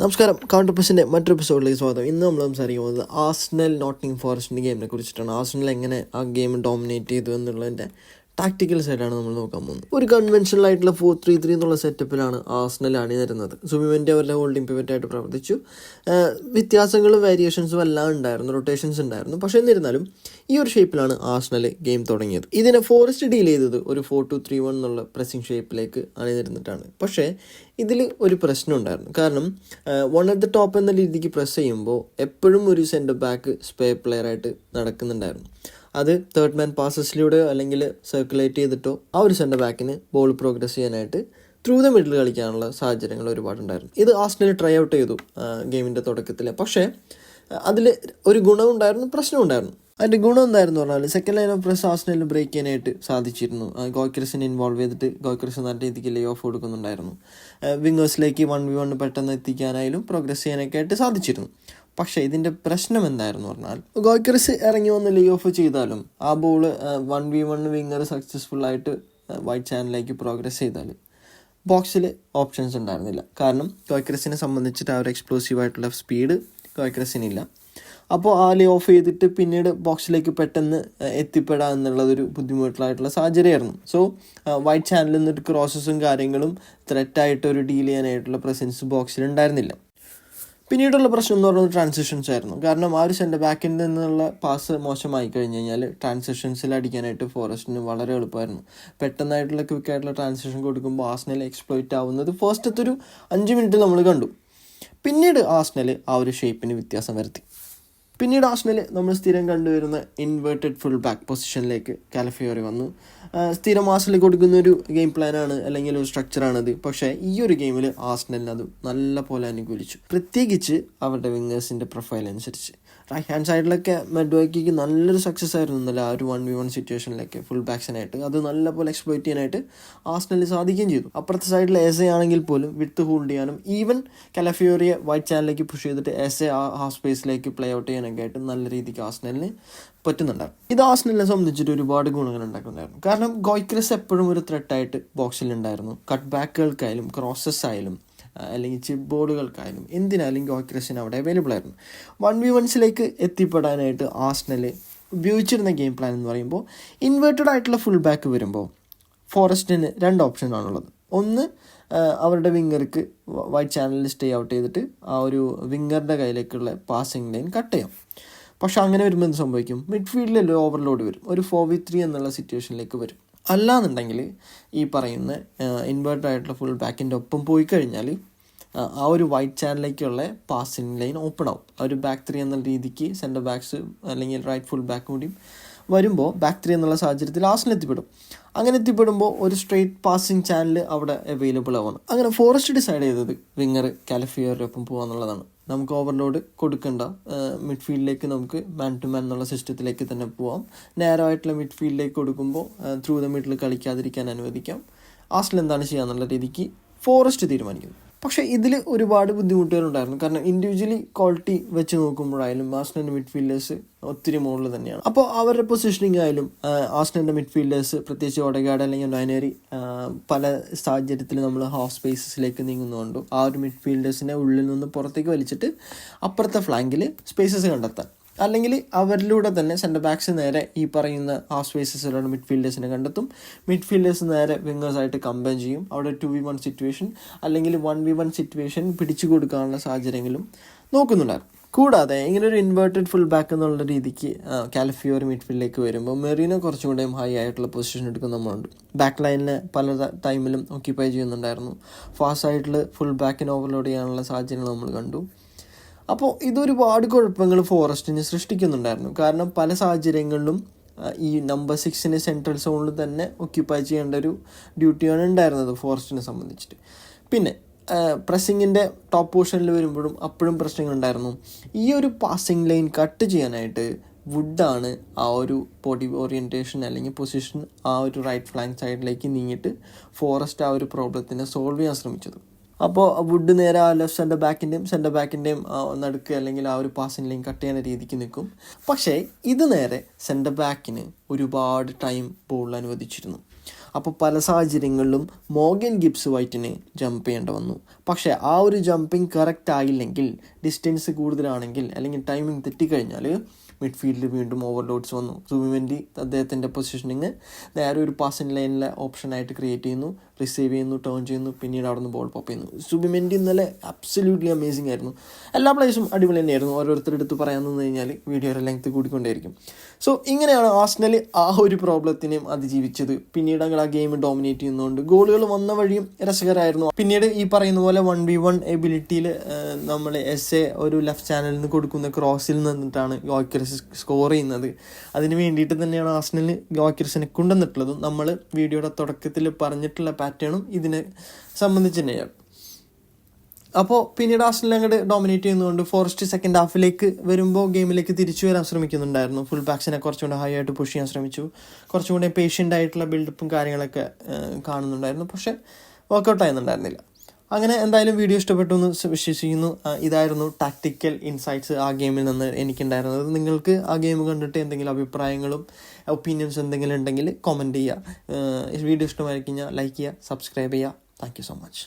നമസ്കാരം. കൗണ്ടർ പ്രസിന്റെ മറ്റൊരു എപ്പിസോഡിലേക്ക് സ്വാഗതം. ഇന്ന് നമ്മൾ സംസാരിക്കാൻ പോകുന്നത് ആസ്നൽ നോട്ടിംഗ് ഫോറസ്റ്റിന്റെ ഗെയിമിനെ കുറിച്ചിട്ടാണ്. ആസ്നൽ എങ്ങനെ ആ ഗെയിം ഡോമിനേറ്റ് ചെയ്തു എന്നുള്ളതിന്റെ ടാക്ടിക്കൽ സൈഡാണ് നമ്മൾ നോക്കാൻ പോകുന്നത്. ഒരു കൺവെൻഷനൽ ആയിട്ടുള്ള ഫോർ ത്രീ ത്രീ എന്നുള്ള സെറ്റപ്പിലാണ് ആസ്നൽ അണിനിരുന്നത് സുബിമെന്റെ അവരുടെ ഹോൾഡിംഗ് പിവറ്റ് ആയിട്ട് പ്രവർത്തിച്ചു. വ്യത്യാസങ്ങളും വേരിയേഷൻസും എല്ലാം ഉണ്ടായിരുന്നു. റൊട്ടേഷൻസ് ഉണ്ടായിരുന്നു. പക്ഷേ എന്നിരുന്നാലും ഈ ഒരു ഷേപ്പിലാണ് ആസ്നൽ ഗെയിം തുടങ്ങിയത്. ഇതിനെ ഫോറസ്റ്റ് ഡീൽ ചെയ്തത് ഒരു ഫോർ ടു ത്രീ വൺ എന്നുള്ള പ്രസിംഗ് ഷേപ്പിലേക്ക് അണിനിരുന്നിട്ടാണ് പക്ഷേ ഇതിൽ ഒരു പ്രശ്നം ഉണ്ടായിരുന്നു. കാരണം വൺ അറ്റ് ദ ടോപ്പ് എന്ന രീതിക്ക് പ്രസ് ചെയ്യുമ്പോൾ എപ്പോഴും ഒരു സെന്റർ ബാക്ക് സ്പേ പ്ലെയർ ആയിട്ട് നടക്കുന്നുണ്ടായിരുന്നു. അത് തേർഡ് മാൻ പാസസിലൂടെയോ അല്ലെങ്കിൽ സർക്കുലേറ്റ് ചെയ്തിട്ടോ ആ ഒരു സെന്റർ ബാക്കിന് ബോൾ പ്രോഗ്രസ് ചെയ്യാനായിട്ട് ത്രൂ ദ മിഡിൽ കളിക്കാനുള്ള സാഹചര്യങ്ങൾ ഒരുപാടുണ്ടായിരുന്നു. ഇത് ആസ്റ്റിനെ ട്രൈ ഔട്ട് ചെയ്തു ഗെയിമിന്റെ തുടക്കത്തിൽ പക്ഷേ അതിൽ ഒരു ഗുണമുണ്ടായിരുന്നു പ്രശ്നമുണ്ടായിരുന്നു അതിന്റെ ഗുണം എന്തായിരുന്നു പറഞ്ഞാൽ സെക്കൻഡ് ലൈൻ ഓഫ് പ്രസ് ആസ്നലിന് ബ്രേക്ക് ചെയ്യാനായിട്ട് സാധിച്ചിരുന്നു. ഗോക്രസിനെ ഇൻവോൾവ് ചെയ്തിട്ട് ഗോക്രസ് നല്ല രീതിക്ക് ലേ ഓഫ് കൊടുക്കുന്നുണ്ടായിരുന്നു. വിങ്ങേഴ്സിലേക്ക് വൺ വി വൺ പെട്ടെന്ന് എത്തിക്കാനായാലും പ്രോഗ്രസ് ചെയ്യാനൊക്കെ ആയിട്ട് സാധിച്ചിരുന്നു. പക്ഷേ ഇതിന്റെ പ്രശ്നം എന്തായിരുന്നു പറഞ്ഞാൽ ഗോക്രസ് ഇറങ്ങി വന്ന് ലേ ഓഫ് ചെയ്താലും ആ ball one V one winger successful ആയിട്ട് വൈറ്റ് ചാനലിലേക്ക് പ്രോഗ്രസ് ചെയ്താൽ ബോക്സിൽ ഓപ്ഷൻസ് ഉണ്ടായിരുന്നില്ല. കാരണം ഗോക്രസിനെ സംബന്ധിച്ചിട്ട് ആ ഒരു എക്സ്പ്ലോസീവ് ആയിട്ടുള്ള സ്പീഡ് ഗോയ്ക്രസിനില്ല. അപ്പോൾ ആ ലേ ഓഫ് ചെയ്തിട്ട് പിന്നീട് ബോക്സിലേക്ക് പെട്ടെന്ന് എത്തിപ്പെടാം എന്നുള്ളതൊരു ബുദ്ധിമുട്ടായിട്ടുള്ള സാഹചര്യമായിരുന്നു. സോ വൈറ്റ് ചാനലിൽ നിന്നിട്ട് ക്രോസസും കാര്യങ്ങളും ത്രെറ്റായിട്ട് ഒരു ഡീൽ ചെയ്യാനായിട്ടുള്ള പ്രസൻസ് ബോക്സിൽ ഉണ്ടായിരുന്നില്ല. പിന്നീടുള്ള പ്രശ്നം എന്ന് പറയുന്നത് ട്രാൻസിഷൻസ് ആയിരുന്നു. കാരണം ആ ഒരു സെന്റർ ബാക്കിൽ നിന്നുള്ള പാസ് മോശമായി കഴിഞ്ഞ് കഴിഞ്ഞാൽ ട്രാൻസിഷൻസിൽ അടിക്കാനായിട്ട് ഫോറസ്റ്റിന് വളരെ എളുപ്പമായിരുന്നു. പെട്ടെന്നായിട്ടുള്ള ക്വിക്കായിട്ടുള്ള ട്രാൻസിഷൻ കൊടുക്കുമ്പോൾ ആസ്നൽ എക്സ്പ്ലോയിറ്റ് ആവുന്നത് ഫസ്റ്റത്തെ ഒരു അഞ്ച് മിനിറ്റ് നമ്മൾ കണ്ടു. പിന്നീട് ആസ്നൽ ആ ഒരു ഷേപ്പിന് വ്യത്യാസം വരുത്തി. പിന്നീട് ആസ്നൽ നമ്മൾ സ്ഥിരം കണ്ടുവരുന്ന ഇൻവേർട്ടഡ് ഫുൾ ബാക്ക് പൊസിഷനിലേക്ക് കാലഫിയോറി വന്നു സ്ഥിരം ആസ്നൽ കൊടുക്കുന്ന ഒരു ഗെയിം പ്ലാനാണ് അല്ലെങ്കിൽ ഒരു സ്ട്രക്ചറാണത് പക്ഷേ ഈ ഒരു ഗെയിമിൽ ആസ്നലിന് അത് നല്ല പോലെ അനുകൂലിച്ചു. പ്രത്യേകിച്ച് അവരുടെ വിങ്ങേഴ്സിന്റെ പ്രൊഫൈൽ അനുസരിച്ച്. റൈറ്റ് ഹാൻഡ് സൈഡിലൊക്കെ മെഡ്വൈക്കിക്ക് നല്ലൊരു സക്സസ് ആയിരുന്നു ഇന്നലെ ആ ഒരു വൺ വി വൺ സിറ്റുവേഷനിലൊക്കെ ഫുൾ ബാക്സിനായിട്ട് അത് നല്ലപോലെ എക്സ്പ്ലോയിറ്റ് ചെയ്യാനായിട്ട് ആസ്നലിന് സാധിക്കുകയും ചെയ്തു. അപ്പുറത്തെ സൈഡിൽ എസ് ആണെങ്കിൽ പോലും വിത്ത് ഹോൾഡ് ചെയ്യാനും ഈവൻ കലഫിയോറിയെ വൈറ്റ് ചാനലിലേക്ക് പുഷ് ചെയ്തിട്ട് എസ് എ ആ ഹാഫ് സ്പേസിലേക്ക് പ്ലേ ഔട്ട് ചെയ്യാനൊക്കെ ആയിട്ട് നല്ല രീതിക്ക് ആസ്നലിന് പറ്റുന്നുണ്ടായിരുന്നു. ഇത് ആസ്നലിനെ സംബന്ധിച്ചിട്ട് ഒരുപാട് ഗുണങ്ങൾ ഉണ്ടാക്കുന്നുണ്ടായിരുന്നു. കാരണം ഗോയ്ക്രസ് എപ്പോഴും ഒരു ത്രെട്ടായിട്ട് ബോക്സിലുണ്ടായിരുന്നു കട്ട് ബാക്കുകൾക്കായാലും ക്രോസസ് ആയാലും അല്ലെങ്കിൽ ചിപ്പ് ബോർഡുകൾക്കായാലും എന്തിനായാലും ഗോക്രസിന് അവിടെ അവൈലബിൾ ആയിരുന്നു? വൺ വി വൺസിലേക്ക് എത്തിപ്പെടാനായിട്ട് ആസ്നൽ ഉപയോഗിച്ചിരുന്ന ഗെയിം പ്ലാൻ എന്ന് പറയുമ്പോൾ ഇൻവേർട്ടഡ് ആയിട്ടുള്ള ഫുൾ ബാക്ക് വരുമ്പോൾ ഫോറസ്റ്റിന് രണ്ട് ഓപ്ഷനാണുള്ളത് ഒന്ന് അവരുടെ വിങ്ങർക്ക് വൈറ്റ് ചാനലിൽ സ്റ്റേ ഔട്ട് ചെയ്തിട്ട് ആ ഒരു വിങ്ങറുടെ കയ്യിലേക്കുള്ള പാസിംഗ് ലൈൻ കട്ട് ചെയ്യാം. പക്ഷെ അങ്ങനെ വരുമ്പോൾ എന്ത് സംഭവിക്കും? മിഡ്ഫീൽഡിൽ ഓവർലോഡ് വരും. ഒരു ഫോർ വി ത്രീ എന്നുള്ള സിറ്റുവേഷനിലേക്ക് വരും. അല്ലാന്നുണ്ടെങ്കിൽ ഈ പറയുന്ന ഇൻവേർട്ടഡ് ആയിട്ടുള്ള ഫുൾ ബാക്കിന്റെ ഒപ്പം പോയി കഴിഞ്ഞാൽ ആ, ഒരു വൈറ്റ് ചാനലിലേക്കുള്ള പാസിംഗ് ലൈൻ ഓപ്പൺ ആവും. ആ ഒരു ബാക്ക് ത്രീ എന്ന രീതിക്ക് സെന്റർ ബാക്സ് അല്ലെങ്കിൽ റൈറ്റ് ഫുൾ ബാക്ക് കൂടിയും വരുമ്പോൾ ബാക്ക് ത്രീ എന്നുള്ള സാഹചര്യത്തിൽ ലാസ്റ്റിൽ എത്തിപ്പെടും. അങ്ങനെ എത്തിപ്പെടുമ്പോൾ ഒരു സ്ട്രെയിറ്റ് പാസിംഗ് ചാനൽ അവിടെ അവൈലബിൾ ആവണം അങ്ങനെ ഫോറസ്റ്റ് ഡിസൈഡ് ചെയ്തത് വിങ്ങർ കാലിഫിയറിന്റെ ഒപ്പം പോകാന്നുള്ളതാണ് നമുക്ക് ഓവർലോഡ് കൊടുക്കണ്ട. മിഡ്ഫീൽഡിലേക്ക് നമുക്ക് മാൻ ടു മാൻ എന്നുള്ള സിസ്റ്റത്തിലേക്ക് തന്നെ പോവാം. നേരോ ആയിട്ടുള്ള മിഡ്ഫീൽഡിലേക്ക് കൊടുക്കുമ്പോൾ ത്രൂ ദ മിഡിൽ കളിക്കാതിരിക്കാൻ അനുവദിക്കാം. ആസ്റ്റിൽ എന്താണ് ചെയ്യുക എന്നുള്ള രീതിക്ക് ഫോറസ്റ്റ് തീരുമാനിക്കുന്നു. പക്ഷേ ഇതിൽ ഒരുപാട് ബുദ്ധിമുട്ടുകളുണ്ടായിരുന്നു. കാരണം ഇൻഡിവിജ്വലി ക്വാളിറ്റി വെച്ച് നോക്കുമ്പോഴായാലും ആസ്നന്റെ മിഡ്ഫീൽഡേഴ്സ് ഒത്തിരി മുകളിൽ തന്നെയാണ്. അപ്പോൾ അവരുടെ പൊസിഷനിങ് ആയാലും ആസ്നന്റെ മിഡ്ഫീൽഡേഴ്സ് പ്രത്യേകിച്ച് ഒടഗാഡ് അല്ലെങ്കിൽ നയനേരി പല സാഹചര്യത്തിൽ നമ്മൾ ഹാഫ് സ്പേസസിലേക്ക് നീങ്ങുന്നതുകൊണ്ട് ആ ഒരു മിഡ്ഫീൽഡേഴ്സിനെ ഉള്ളിൽ നിന്ന് പുറത്തേക്ക് വലിച്ചിട്ട് അപ്പുറത്തെ ഫ്ലാങ്കിൽ സ്പേസസ് കണ്ടെത്താൻ. അല്ലെങ്കിൽ അവരിലൂടെ തന്നെ സെന്റർ ബാക്സ് നേരെ ഈ പറയുന്ന ഹാഫ് സ്പേസസിലാണ് മിഡ്ഫീൽഡേഴ്സിനെ കണ്ടെത്തും. മിഡ്ഫീൽഡേഴ്സ് നേരെ വിങ്ങേഴ്സായിട്ട് കമ്പയർ ചെയ്യും. അവിടെ ടു വി വൺ സിറ്റുവേഷൻ അല്ലെങ്കിൽ വൺ വി വൺ സിറ്റുവേഷൻ പിടിച്ചു കൊടുക്കാനുള്ള സാഹചര്യങ്ങളും നോക്കുന്നുണ്ടായിരുന്നു. കൂടാതെ ഇങ്ങനെ ഒരു ഇൻവേർട്ടഡ് ഫുൾ ബാക്ക് എന്നുള്ള രീതിക്ക് കാലിഫിയോർ മിഡ്ഫീൽഡിലേക്ക് വരുമ്പോൾ മെറീന കുറച്ചും കൂടെയും ഹൈ ആയിട്ടുള്ള പൊസിഷൻ എടുക്കുന്ന നമ്മളുണ്ട്. ബാക്ക് ലൈനിൽ പല ടൈമിലും ഓക്യുപ്പൈ ചെയ്യുന്നുണ്ടായിരുന്നു. ഫാസ്റ്റ് ആയിട്ടുള്ള ഫുൾ ബാക്കിന് ഓവർലോഡ് ചെയ്യാനുള്ള സാഹചര്യങ്ങൾ നമ്മൾ കണ്ടു. അപ്പോൾ ഇതൊരുപാട് കുഴപ്പങ്ങൾ ഫോറസ്റ്റിന് സൃഷ്ടിക്കുന്നുണ്ടായിരുന്നു. കാരണം പല സാഹചര്യങ്ങളിലും ഈ നമ്പർ സിക്സിന് സെൻട്രൽ സോണിൽ തന്നെ ഒക്യുപ്പൈ ചെയ്യേണ്ട ഒരു ഡ്യൂട്ടിയാണ് ഉണ്ടായിരുന്നത് ഫോറസ്റ്റിനെ സംബന്ധിച്ചിട്ട്. പിന്നെ പ്രസ്സിങ്ങിന്റെ ടോപ്പ് പോർഷനിൽ വരുമ്പോഴും അപ്പോഴും പ്രശ്നങ്ങളുണ്ടായിരുന്നു. ഈ ഒരു പാസിംഗ് ലൈൻ കട്ട് ചെയ്യാനായിട്ട് വുഡാണ് ആ ഒരു ബോഡി ഓറിയന്റേഷൻ അല്ലെങ്കിൽ പൊസിഷൻ ആ ഒരു റൈറ്റ് ഫ്ലാങ്ക് സൈഡിലേക്ക് നീങ്ങിയിട്ട് ഫോറസ്റ്റ് ആ ഒരു പ്രോബ്ലത്തിനെ സോൾവ് ചെയ്യാൻ ശ്രമിച്ചത്. അപ്പോൾ വുഡ് നേരെ ആ ലെഫ്റ്റ് സെന്റർ ബാക്കിന്റെയും സെന്റർ ബാക്കിന്റെയും നടുക്ക് അല്ലെങ്കിൽ ആ ഒരു പാസിംഗ് ലൈൻ കട്ട് ചെയ്യുന്ന രീതിക്ക് നിൽക്കും. പക്ഷേ ഇത് നേരെ സെന്റർ ബാക്കിന് ഒരുപാട് ടൈം ബോൾ അനുവദിച്ചിരുന്നു. അപ്പോൾ പല സാഹചര്യങ്ങളിലും മോഗൻ ഗിബ്സ് വൈറ്റിന് ജമ്പ് ചെയ്യേണ്ടി വന്നു. പക്ഷേ ആ ഒരു ജമ്പിങ് കറക്റ്റ് ആയില്ലെങ്കിൽ ഡിസ്റ്റൻസ് കൂടുതലാണെങ്കിൽ അല്ലെങ്കിൽ ടൈമിംഗ് തെറ്റിക്കഴിഞ്ഞാൽ മിഡ്ഫീൽഡിൽ വീണ്ടും ഓവർലോഡ്സ് വന്നു. സുബിമെന്റി അദ്ദേഹത്തിന്റെ പൊസിഷനിങ് നേരെ ഒരു പാസിംഗ് ലൈനിലെ ഓപ്ഷനായിട്ട് ക്രിയേറ്റ് ചെയ്യുന്നു. റിസീവ് ചെയ്യുന്നു ടേൺ ചെയ്യുന്നു പിന്നീട് അവിടെ നിന്ന് ബോൾ പോപ്പ് ചെയ്യുന്നു. സുബിമെന്റി ഇന്നലെ അബ്സല്യൂട്ട്ലി അമേസിംഗ് ആയിരുന്നു. എല്ലാ പ്ലേസും അടിപൊളി തന്നെയായിരുന്നു. ഓരോരുത്തരുടെ അടുത്ത് പറയാൻ നിന്ന് കഴിഞ്ഞാൽ വീഡിയോയുടെ ലെങ്ത് കൂടിക്കൊണ്ടേയിരിക്കും. സോ ഇങ്ങനെയാണ് ആസ്നൽ ആ ഒരു പ്രോബ്ലത്തിനെയും അതിജീവിച്ചത്. പിന്നീട് അങ്ങനെ ഗെയിം ഡോമിനേറ്റ് ചെയ്യുന്നതുകൊണ്ട് ഗോളുകൾ വന്ന വഴിയും രസകരമായിരുന്നു. പിന്നീട് ഈ പറയുന്ന പോലെ വൺ ബി വൺ എബിലിറ്റിയിൽ നമ്മൾ എസ് എ ഒരു ലെഫ്റ്റ് ചാനലിൽ നിന്ന് കൊടുക്കുന്ന ക്രോസിൽ നിന്നിട്ടാണ് യോക്കർസ് സ്കോർ ചെയ്യുന്നത്. അതിന് വേണ്ടിയിട്ട് തന്നെയാണ് ആസ്നലിന് യോക്കർസിനെ കൊണ്ടുവന്നിട്ടുള്ളതും. നമ്മൾ വീഡിയോയുടെ തുടക്കത്തിൽ പറഞ്ഞിട്ടുള്ള പാറ്റേണും ഇതിനെ സംബന്ധിച്ച് തന്നെയാണ്. അപ്പോൾ പിന്നീട് ആസ്ട്രേലിയ അങ്ങോട്ട് ഡോമിനേറ്റ് ചെയ്യുന്നതുകൊണ്ട് ഫോറസ്റ്റ് സെക്കൻഡ് ഹാഫിലേക്ക് വരുമ്പോൾ ഗെയിമിലേക്ക് തിരിച്ചു വരാൻ ശ്രമിക്കുന്നുണ്ടായിരുന്നു. ഫുൾ ബാക്സിനെ കുറച്ചുകൂടെ ഹൈ ആയിട്ട് പുഷ് ചെയ്യാൻ ശ്രമിച്ചു. കുറച്ചും കൂടെ പേഷ്യന്റ് ആയിട്ടുള്ള ബിൽഡപ്പും കാര്യങ്ങളൊക്കെ കാണുന്നുണ്ടായിരുന്നു. പക്ഷേ വർക്കൗട്ട് ആയിരുന്നുണ്ടായിരുന്നില്ല. അങ്ങനെ എന്തായാലും വീഡിയോ ഇഷ്ടപ്പെട്ടു എന്ന് വിശ്വസിക്കുന്നു. ഇതായിരുന്നു ടാക്ടിക്കൽ ഇൻസൈറ്റ്സ് ആ ഗെയിമിൽ നിന്ന് എനിക്കുണ്ടായിരുന്നത്. നിങ്ങൾക്ക് ആ ഗെയിം കണ്ടിട്ട് എന്തെങ്കിലും അഭിപ്രായങ്ങളും ഒപ്പീനിയൻസ് എന്തെങ്കിലും ഉണ്ടെങ്കിൽ കോമന്റ് ചെയ്യുക. വീഡിയോ ഇഷ്ടമായിരിക്കും ലൈക്ക് ചെയ്യുക സബ്സ്ക്രൈബ് ചെയ്യുക. Thank so much